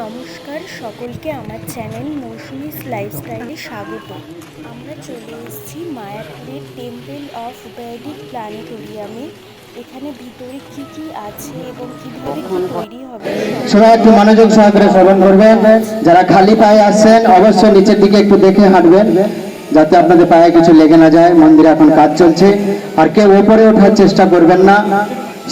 নমস্কার, সকলকে আমার চ্যানেল মৌসুমিস লাইফস্টাইলে স্বাগত। আমরা চলে এসেছি মায়াপুরের টেম্পল অফ বেডিক প্ল্যানেটোরিয়ামে। এখানে ভিতরে কি কি আছে এবং কীভাবে কি তৈরি হবে সবাই একটু মনোযোগ সহকারে শ্রবণ করবেন। যারা খালি পায়ে আসছেন, অবশ্যই নিচের দিকে একটু দেখে হাঁটবেন, যাতে আপনাদের পায়ে কিছু লেগে না যায়। মন্দিরে এখন কাজ চলছে। আর কেউ ওপরে ওঠার চেষ্টা করবেন না।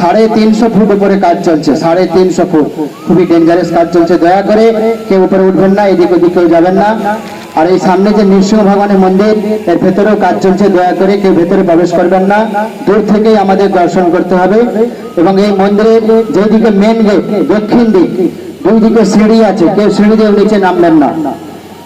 সাড়ে তিনশো ফুট উপরে কাজ চলছে, সাড়ে তিনশো ফুট। খুবই ডেঞ্জারাস কাজ চলছে, দয়া করে কেউ উপরে উঠবেন না, এদিক ওদিক কেউ যাবেন না। আর এই সামনে যে নৃসিংহ ভগবানের মন্দির, এর ভেতরেও কাজ চলছে, দয়া করে কেউ ভেতরে প্রবেশ করবেন না। দূর থেকেই আমাদের দর্শন করতে হবে। এবং এই মন্দিরের যেদিকে মেন গেট দক্ষিণ দিক, দুই দিকে সিঁড়ি আছে, কেউ সিঁড়ি দিয়ে নিচে নামবেন না।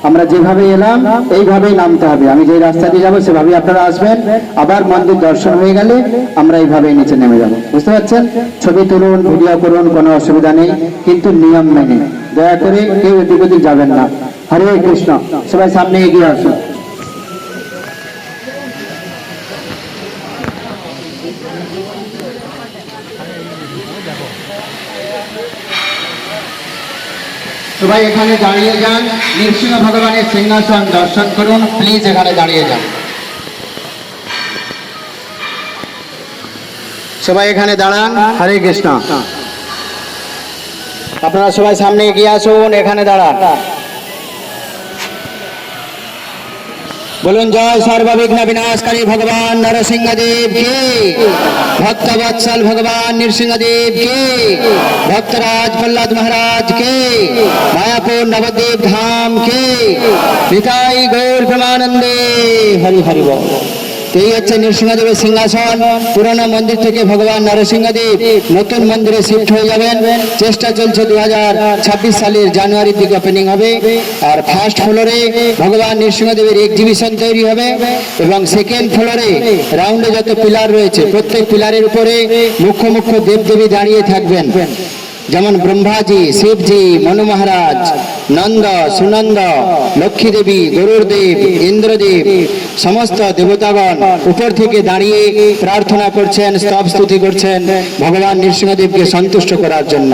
আমরা যেভাবে এলাম, এইভাবেই নামতে হবে। আমি যে রাস্তা দিয়ে যাব, সেভাবেই আপনারা আসবেন। আবার মন্দির দর্শন হয়ে গেলে আমরা এইভাবেই নিচে নেমে যাব। বুঝতে পারছেন? ছবি তুলুন, ভিডিও করুন, কোনো অসুবিধা নেই। কিন্তু নিয়ম মেনে। দয়া করে কেউ এদিক ওদিক যাবেন না। হরে কৃষ্ণ। সবাই সামনে এগিয়ে আসুন। সবাই এখানে দাঁড়িয়ে যান। নৃসিংহ ভগবানের সিংহাসন দর্শন করুন। প্লিজ এখানে দাঁড়িয়ে যান। সবাই এখানে দাঁড়ান। হরে কৃষ্ণ। আপনারা সবাই সামনে এগিয়ে আসুন। এখানে দাঁড়ান। বলুন, জয় সর্ববিঘ্ন বিনাশকারী ভগবান নরসিংহদেব কি? ভক্ত বৎসল ভগবান নৃসিংহদেব কি? ভক্তরাজ প্রহ্লাদ মহারাজ কে? মায়াপুর নবদ্বীপ ধাম কে? পিতাই গৌর প্রেমানন্দে হরি হরি বল। তো এই হচ্ছে নৃসিংহদেবের সিংহাসন। পুরনো মন্দির থেকে ভগবান নরসিংহদেব নতুন মন্দিরে শিফট হয়ে যাবেন। চেষ্টা চলছে দু হাজার ছাব্বিশ সালের জানুয়ারির দিকে ওপেনিং হবে। আর ফার্স্ট ফ্লোরে ভগবান নৃসিংহদেবের এক্সিবিশন তৈরি হবে এবং সেকেন্ড ফ্লোরে রাউন্ডে যত পিলার রয়েছে, প্রত্যেক পিলারের উপরে মুখ্য মুখ্য দেবদেবী দাঁড়িয়ে থাকবেন। যেমন ব্রহ্মাজি, শিবজি, মনু মহারাজ, নন্দ, সুনন্দ লক্ষ্মী দেবী গরুর দেব ইন্দ্রদেব, সমস্ত দেবতাগণ উপর থেকে দাঁড়িয়ে প্রার্থনা করছেন, স্তব স্তুতি করছেন ভগবান নৃসিংহদেবকে সন্তুষ্ট করার জন্য।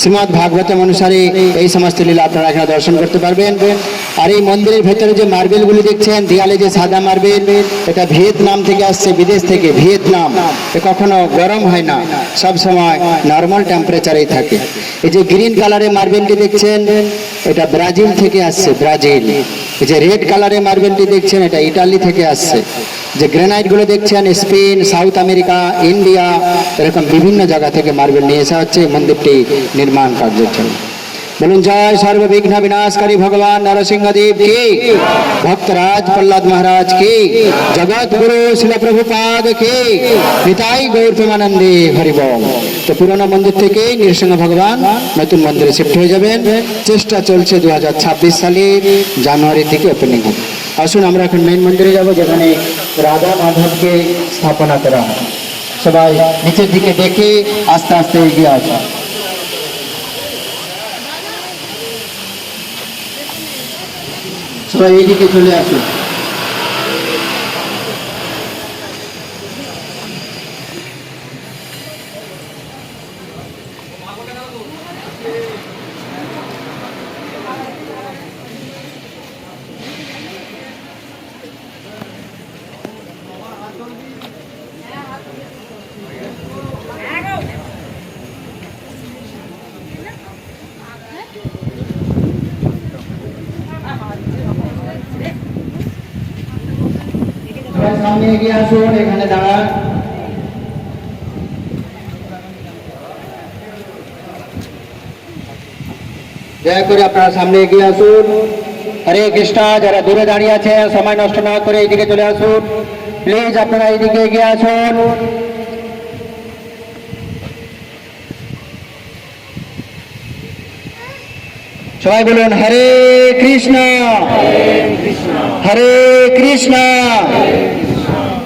শ্রীমৎ ভাগবতম অনুসারে এই সমস্ত লীলা আপনারা এখানে দর্শন করতে পারবেন। আর এই মন্দিরের ভেতরে যে মার্বেলগুলি দেখছেন, দেয়ালে যে সাদা মার্বেল, এটা ভিয়েতনাম থেকে আসছে, বিদেশ থেকে ভিয়েতনাম। এ কখনো গরম হয় না। সব সময় নর্মাল টেম্পারেচারেই থাকে। এই যে গ্রিন কালারের মার্বেলটি দেখছেন, এটা ব্রাজিল থেকে আসছে ব্রাজিল এই যে রেড কালারের মার্বেলটি দেখছেন, এটা ইটালি থেকে আসছে। যে গ্রেনাইটগুলো দেখছেন স্পেন সাউথ আমেরিকা ইন্ডিয়া এরকম বিভিন্ন জায়গা থেকে মার্বেল নিয়ে আসা হচ্ছে মন্দিরটি নির্মাণ কার্যের জন্য। বলুন জয় সর্ববিঘ্ন বিনাশকারী ভগবান নরসিংহদেব কি? ভক্তরাজ প্রহ্লাদ মহারাজ কি? জগৎ গুরু শিল প্রভুপাদ কি? পিতাই গৌর হরিবল তো পুরনো মন্দির থেকে নৃসিংহ ভগবান নতুন মন্দিরে শিফট হয়ে যাবেন। চেষ্টা চলছে দু সালের জানুয়ারি থেকে ওপেনিং হবে আসুন আমরা এখন মেন মন্দিরে যাব, যেখানে রাধা মাধবকে স্থাপনা করা হয়। সবাই নিচের দিকে দেখে আস্তে আস্তে এগিয়ে আসুন। সবাই এইদিকে চলে আসুন। সামনে এগিয়ে আসুন এখানে দাঁড়ান। দয়া করে আপনারা সামনে এগিয়ে আসুন। হরে কৃষ্ণ যারা দূরে দাঁড়িয়ে আছে সময় নষ্ট না করে এইদিকে চলে আসুন। প্লিজ আপনারা এইদিকে এগিয়ে আসুন। সবাই বলুন হরে কৃষ্ণ। হরে কৃষ্ণ।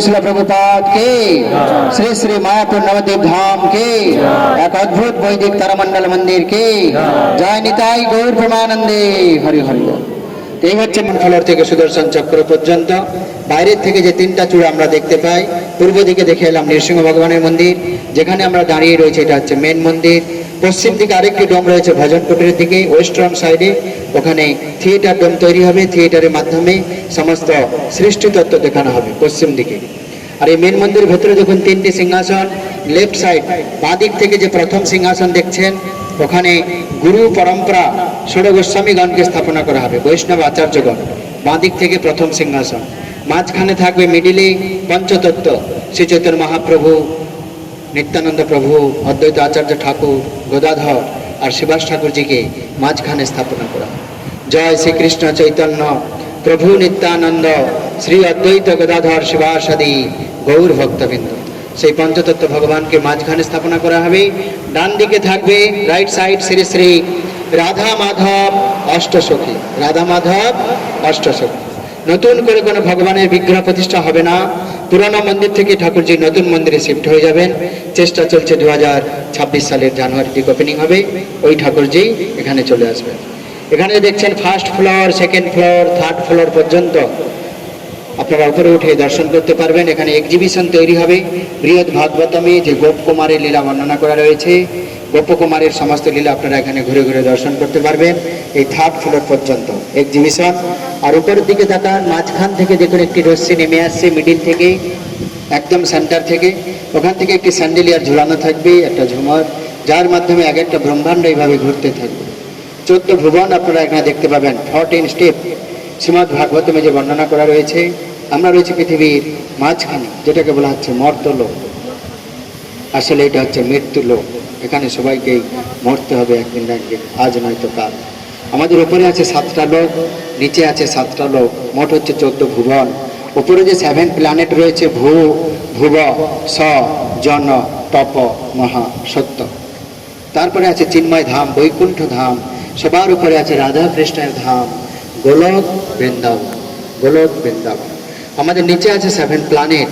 জগৎগুরু শিল প্রভুপাদ কে? শ্রী শ্রী মায়াপুর নবদ্বীপ ধাম কে? এক অদ্ভুত বৈদিক তারামণ্ডল মন্দির কে? জয় নিতাই গৌর প্রমানন্দে। হরি হরি এই হচ্ছে মনফলার থেকে সুদর্শন চক্র পর্যন্ত। বাইরের থেকে যে তিনটা চূড়া আমরা দেখতে পাই পূর্ব দিকে দেখে এলাম নৃসিংহ ভগবানের মন্দির যেখানে আমরা দাঁড়িয়ে রয়েছে এটা হচ্ছে মেন মন্দির। পশ্চিম দিকে আরেকটি ডোম রয়েছে ভজন কুটিরের দিকে ওয়েস্টার্ন সাইডে। ওখানে থিয়েটার ডোম তৈরি হবে। থিয়েটারের মাধ্যমে সমস্ত সৃষ্টি তত্ত্ব দেখানো হবে পশ্চিম দিকে। আর এই মেন মন্দিরের ভেতরে দেখুন তিনটি সিংহাসন। লেফট সাইড, বাঁ দিক থেকে যে প্রথম সিংহাসন দেখছেন, ওখানে গুরু পরম্পরা ষোড় গোস্বামীগণকে স্থাপনা করা হবে, বৈষ্ণব আচার্যগণ, বাঁ দিক থেকে প্রথম সিংহাসন। মাঝখানে থাকবে মিডিলে পঞ্চতত্ত্ব শ্রী চৈতন্য মহাপ্রভু নিত্যানন্দ প্রভু, অদ্বৈত আচার্য ঠাকুর, গদাধর আর শিবাস ঠাকুরজিকে মাঝখানে স্থাপনা করা। জয় শ্রীকৃষ্ণ চৈতন্য, প্রভু নিত্যানন্দ, শ্রী অদ্বৈত গদাধর শিবাসাদি গৌর ভক্তবৃন্দ। সেই পঞ্চতত্ত্ব ভগবানকে মাঝখানে স্থাপনা করা হবে। ডান দিকে থাকবে রাইট সাইড শ্রী শ্রী রাধা মাধব অষ্টসখী রাধা মাধব অষ্টসখী নতুন করে কোনো ভগবানের বিগ্রহ প্রতিষ্ঠা হবে না। পুরনো মন্দির থেকে ঠাকুরজি নতুন মন্দিরে শিফট হয়ে যাবেন চেষ্টা চলছে দু হাজার ছাব্বিশ সালের জানুয়ারি দিকে ওপেনিং হবে। ওই ঠাকুরজি এখানে চলে আসবেন এখানে দেখছেন first floor second floor third floor পর্যন্ত। আপনারা উপরে উঠে দর্শন করতে পারবেন। এখানে এক্সিবিশন তৈরি হবে। বৃহৎ ভাগবতমে যে গোপ কুমারের লীলা বর্ণনা করা রয়েছে গোপকুমারের সমস্ত লীলা আপনারা এখানে ঘুরে ঘুরে দর্শন করতে পারবেন। এই থার্ড ফ্লোর পর্যন্ত এক্সিবিশন আর উপরের দিকে তাকান মাঝখান থেকে দেখুন একটি রশ্মি নেমে আসছে মিডিল থেকে, একদম সেন্টার থেকে। ওখান থেকে একটি স্যান্ডেলিয়ার ঝুলানো থাকবে, একটা ঝুমর, যার মাধ্যমে এক একটা ব্রহ্মাণ্ড এইভাবে ঘুরতে থাকবে। চোদ্দ ভুবন আপনারা এখানে দেখতে পাবেন। ফোরটিন স্টেপ শ্রীমদ ভাগবতমে যে বর্ণনা করা রয়েছে, আমরা রয়েছে পৃথিবীর মাঝখানে, যেটাকে বলা হচ্ছে মর্তলোক। আসলে এটা হচ্ছে মৃত্যু লোক এখানে সবাইকেই মরতে হবে একদিন না একদিন, আজ নয়তো কাল। আমাদের ওপরে আছে সাতটা লোক, নিচে আছে সাতটা লোক, মোট হচ্ছে চোদ্দ ভুবন। উপরে যে সেভেন প্ল্যানেট রয়েছে, ভূ, ভুব, স, জন, তপ, মহা, সত্য। তারপরে আছে চিন্ময় ধাম, বৈকুণ্ঠ ধাম, সবার উপরে আছে রাধা কৃষ্ণের ধাম, গোলক বৃন্দাবন গোলক বৃন্দাবন। আমাদের নিচে আছে সেভেন প্ল্যানেট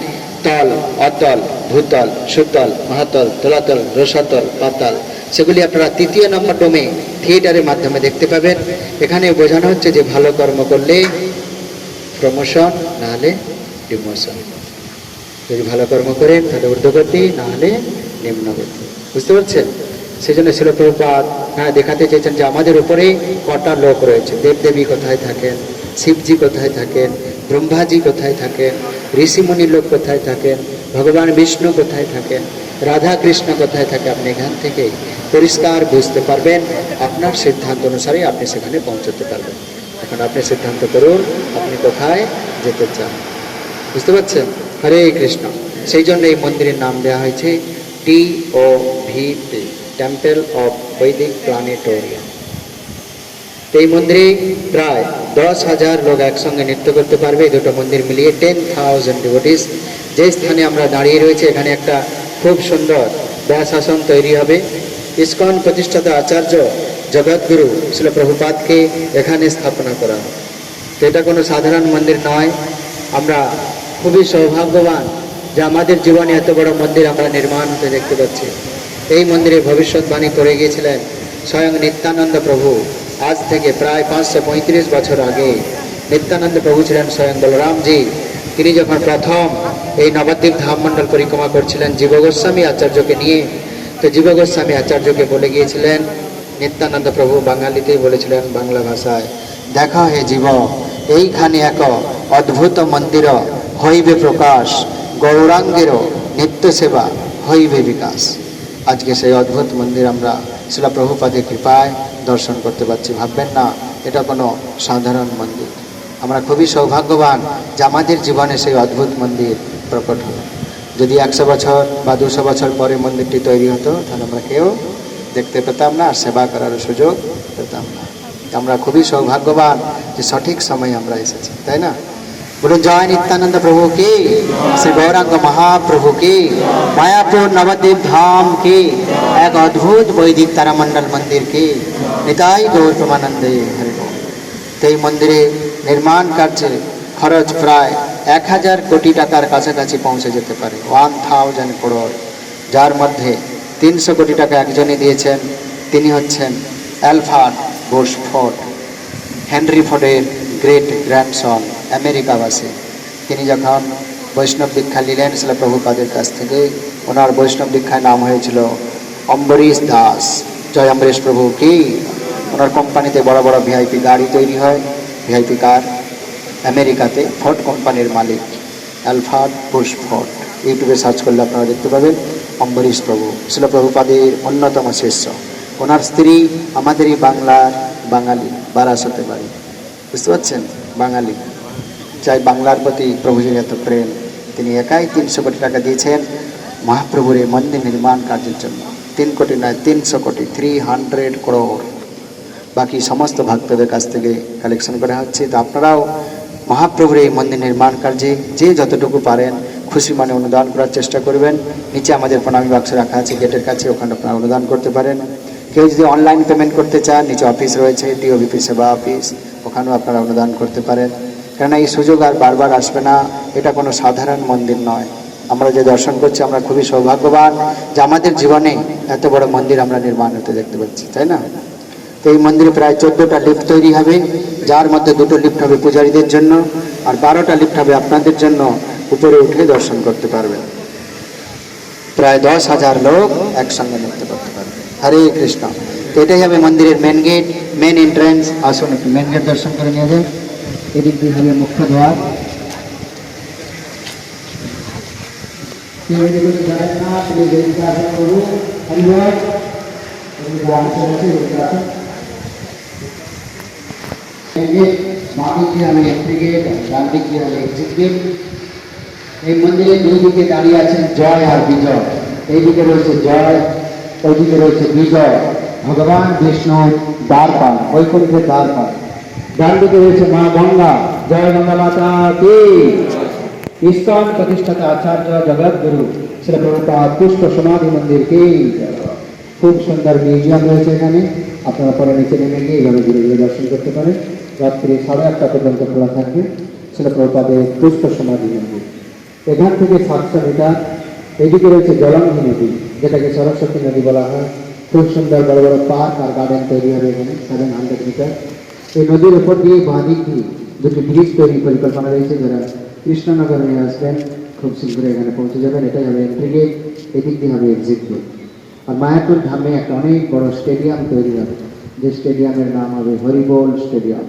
তল, অতল, ভূতল, সুতল, মহাতল, তলাতল, রসাতল, পাতাল। সেগুলি আপনারা তৃতীয় নম্বর ডোমে থিয়েটারের মাধ্যমে দেখতে পাবেন। এখানে বোঝানো হচ্ছে যে ভালো কর্ম করলে প্রমোশন নাহলে ডিমোশন যদি ভালো কর্ম করেন, তাহলে ঊর্ধ্বগতি, নাহলে নিম্নগতি। বুঝতে পারছেন? সেই জন্য শিলপ্রপাত হ্যাঁ দেখাতে চেয়েছেন যে আমাদের উপরে কটা লোক রয়েছে। দেবদেবী কোথায় থাকেন? শিবজি কোথায় থাকেন, ব্রহ্মাজি কোথায় থাকেন, ঋষিমুনি লোক কোথায় থাকেন, ভগবান বিষ্ণু কোথায় থাকেন রাধা কৃষ্ণ কোথায় থাকে আপনি এখান থেকে পরিষ্কার বুঝতে পারবেন। আপনার সিদ্ধান্ত অনুসারে আপনি সেখানে পৌঁছতে পারবেন। এখন আপনি সিদ্ধান্ত করুন, আপনি কোথায় যেতে চান। বুঝতে পারছেন? হরে কৃষ্ণ। সেই জন্য এই মন্দিরের নাম দেওয়া হয়েছে T O V P temple of Vedic planetarium এই মন্দিরে প্রায় দশ হাজার লোক একসঙ্গে নৃত্য করতে পারবে। এই দুটো মন্দির মিলিয়ে টেন থাউজেন্ড ডিভোটিস যে স্থানে আমরা দাঁড়িয়ে রয়েছে, এখানে একটা খুব সুন্দর ব্যাসাসন তৈরি হবে। ইস্কন প্রতিষ্ঠাতা আচার্য জগৎগুরু শিল প্রভুপাদকে এখানে স্থাপনা করা তো এটা কোনো সাধারণ মন্দির নয়। আমরা খুবই সৌভাগ্যবান যে আমাদের জীবনে এত বড় মন্দির আমরা নির্মাণ হতে দেখতে পাচ্ছি। এই মন্দিরে ভবিষ্যৎবাণী করে গিয়েছিলেন স্বয়ং নিত্যানন্দ প্রভু। আজ থেকে প্রায় পাঁচশো পঁয়ত্রিশ বছর আগে নিত্যানন্দ প্রভু ছিলেন স্বয়ং বলরামজি। তিনি যখন প্রথম এই নবদ্বীপ ধাম মণ্ডল পরিক্রমা করছিলেন জীব গোস্বামী আচার্যকে নিয়ে, তো জীব গোস্বামী আচার্যকে বলে গিয়েছিলেন, নিত্যানন্দ প্রভু বাঙালিতেই বলেছিলেন বাংলা ভাষায়, দেখা হে জীব, এইখানে এক অদ্ভুত মন্দির হইবে প্রকাশ, গৌরাঙ্গেরও নিত্য সেবা হইবে বিকাশ। আজকে সেই অদ্ভুত মন্দির আমরা শিলা প্রভুপাদের কৃপায় দর্শন করতে পারছি। ভাববেন না, এটা কোনো সাধারণ মন্দির। আমরা খুবই সৌভাগ্যবান যে আমাদের জীবনে সেই অদ্ভুত মন্দির প্রকট হলো। যদি একশো বছর বা দুশো বছর পরে মন্দিরটি তৈরি হতো, তাহলে আমরা কেউ দেখতে পেতাম না আর সেবা করার সুযোগ পেতাম না। আমরা খুবই সৌভাগ্যবান যে সঠিক সময়ে আমরা এসেছি, তাই না? বলুন, জয় নিত্যানন্দ প্রভু কি? শ্রী গৌরাঙ্গ মহাপ্রভু কি? মায়াপুর নবদ্বীপ ধাম কি? এক অদ্ভুত বৈদিক তারামণ্ডল মন্দির কি নিতাই গৌর প্রমানন্দে হরি। এই মন্দিরে নির্মাণ কার্যে খরচ প্রায় এক হাজার কোটি টাকার কাছাকাছি পৌঁছে যেতে পারে। ওয়ান থাউজেন্ড করোড় যার মধ্যে তিনশো কোটি টাকা একজনই দিয়েছেন, তিনি হচ্ছেন অ্যালফার্ড বুশ ফোর্ড হেনরি ফোর্ডের গ্রেট গ্র্যান্ডসন আমেরিকাবাসী। তিনি যখন বৈষ্ণব দীক্ষা নিলেন শিল প্রভুপাদের কাছ থেকে, ওনার বৈষ্ণব দীক্ষায় নাম হয়েছিল অম্বরীশ দাস। জয় অম্বরীশ প্রভু কি? ওনার কোম্পানিতে বড় বড় ভিআইপি গাড়ি তৈরি হয়। VIP car? আমেরিকাতে ফোর্ড কোম্পানির মালিক, অ্যালফার্ড বুশ ফোর্ড। ইউটিউবে সার্চ করলে আপনারা দেখতে পাবেন অম্বরীশ প্রভু। শিল প্রভুপাদের অন্যতম শিষ্য ওনার স্ত্রী আমাদেরই বাংলার বাঙালি বারাসতে বাড়ি বুঝতে পারছেন? বাঙালি। চাই বাংলার প্রতি প্রভুজির এত প্রেম, তিনি একাই তিনশো কোটি টাকা দিয়েছেন মহাপ্রভুর মন্দির নির্মাণ কার্যের জন্য। তিন কোটি নয়, তিনশো কোটি থ্রি হান্ড্রেড করোড় বাকি সমস্ত ভক্তদের কাছ থেকে কালেকশন করা হচ্ছে। তো আপনারাও মহাপ্রভুর এই মন্দির নির্মাণ কার্যে যে যতটুকু পারেন খুশি মানে অনুদান করার চেষ্টা করবেন। নিচে আমাদের প্রণামী বাক্স রাখা আছে, গেটের কাছে, ওখানে আপনারা অনুদান করতে পারেন। কেউ যদি অনলাইন পেমেন্ট করতে চান, নিচে অফিস রয়েছে ডিওবিপি সেবা অফিস ওখানেও আপনারা অনুদান করতে পারেন। কেননা এই সুযোগ আর বারবার আসবে না, এটা কোনো সাধারণ মন্দির নয়। আমরা যে দর্শন করছি, আমরা খুবই সৌভাগ্যবান যে আমাদের জীবনে এত বড় মন্দির আমরা নির্মাণ হতে দেখতে পাচ্ছি, তাই না? তো এই মন্দিরে প্রায় চোদ্দোটা লিফট তৈরি হবে, যার মধ্যে দুটো লিফট হবে পূজারীদের জন্য আর বারোটা লিফট হবে আপনাদের জন্য উপরে উঠে দর্শন করতে পারবেন। প্রায় দশ হাজার লোক একসঙ্গে নৃত্য করতে পারবে। হরে কৃষ্ণ। তো এটাই হবে মন্দিরের মেন গেট মেন এন্ট্রান্স আসুন একটু মেন গেট দর্শন করে নিয়ে যান এদিক দিয়ে হবে মুখ্য দ্বার। কেউ গেট বাঁ দিকে হবে এন্ট্রি গেট ডান দিকে হবে এক্সিট গেট এই মন্দিরের দুই দিকে দাঁড়িয়ে আছেন জয় আর বিজয়। এইদিকে রয়েছে জয়, ওইদিকে রয়েছে বিজয়। ভগবান বিষ্ণু দ্বারপাল, বৈকুণ্ঠের দ্বারপাল। ডান দিকে রয়েছে মা গঙ্গা। জয় গঙ্গা মাতা কি? ইস্কন প্রতিষ্ঠাতা জগৎ গুরু শ্রী প্রভুপাদ পুষ্প সমাধি মন্দির কি খুব সুন্দর মিউজিয়াম রয়েছে এখানে আপনারা পরে নিচে নেমে গিয়ে এইভাবে ঘুরে ঘুরে দর্শন করতে পারেন রাত্রি সাড়ে আটটা পর্যন্ত খোলা থাকবে সেটা প্রপাদের পুষ্প সমাধি মন্দির এখান থেকে সাতশো মিটার এদিকে রয়েছে জলাঙ্গি নদী যেটাকে সরস্বতী নদী বলা হয় খুব সুন্দর বড় বড় পার্ক আর গার্ডেন তৈরি হবে এখানে সেভেন হান্ড্রেড মিটার এই নদীর উপর দিয়ে বাঁদিক দিয়ে দুটি ব্রিজ তৈরি পরিকল্পনা রয়েছে যারা কৃষ্ণনগর নিয়ে আসবেন খুব শীঘ্র এখানে পৌঁছে যাবেন এটাই হবে এন্ট্রি গেট এদিক দিয়ে হবে এক্সিট গেট আর মায়াপুর ধামে একটা অনেক বড় স্টেডিয়াম তৈরি হবে যে স্টেডিয়ামের নাম হবে হরিবোল স্টেডিয়াম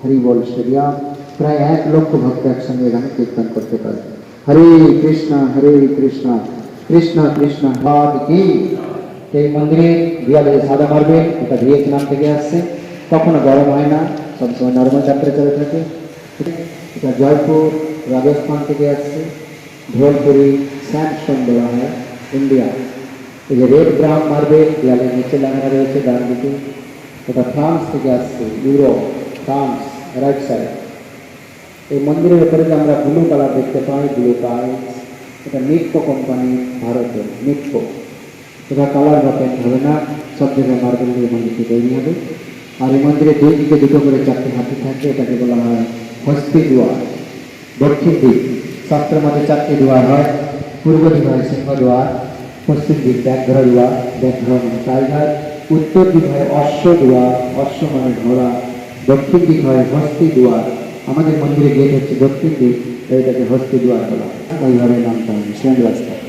হরিবোল স্টেডিয়াম প্রায় এক লক্ষ ভক্ত একসঙ্গে এখানে কীর্তন করতে পারে হরে কৃষ্ণ হরে কৃষ্ণ কৃষ্ণ কৃষ্ণ হর কি এই মন্দিরে দিয়ালে সাদা মারবে এটা ভিয়েতনাম থেকে আসছে কখনো গরম হয় না সবসময় নর্মাল যাত্রা চলে থাকে এটা জয়পুর রাজস্থান থেকে আসছে ঢোলপুরি স্যান্ডস্টোন বলা হয়, ইন্ডিয়া। এই যে রেড ব্রাউন মার্বেল দেয়ালের নিচে লাগানো রয়েছে, ডান দিকে। এটা ফ্রান্স থেকে আসছে, ইউরোপ, ফ্রান্স, রাইট সাইড। এই মন্দিরের উপরে যে আমরা ব্লু কালার দেখতে পাই, ব্লু টাইলস, এটা নিটকো কোম্পানি, ভারতের নিটকো। এটা কালার বা হবে না, সব জায়গায় মার্বেল দিয়ে মন্দিরটি তৈরি হবে। আর এই মন্দিরে দুই দিকে দুটো করে চারটে হাতি থাকবে এটাকে বলা হয় হস্তি দুয়ার দক্ষিণ দিক মধ্যে চারটি দুয়ার হয়। পূর্ব দিক হয় সিংহ দুয়ার, পশ্চিম দিক ব্যাঘ্র দুয়ার, ব্যাঘ্র মানে টাইগার। উত্তর দিক হয় অশ্ব দুয়ার, অশ্ব মানে ঘোড়া। দক্ষিণ দিক হয় হস্তি দুয়ার। আমাদের মন্দিরে গেট হচ্ছে দক্ষিণ দিক, এটাকে হস্তি দুয়ার বলা। ওইভাবে নামটা সেন রাস্তা।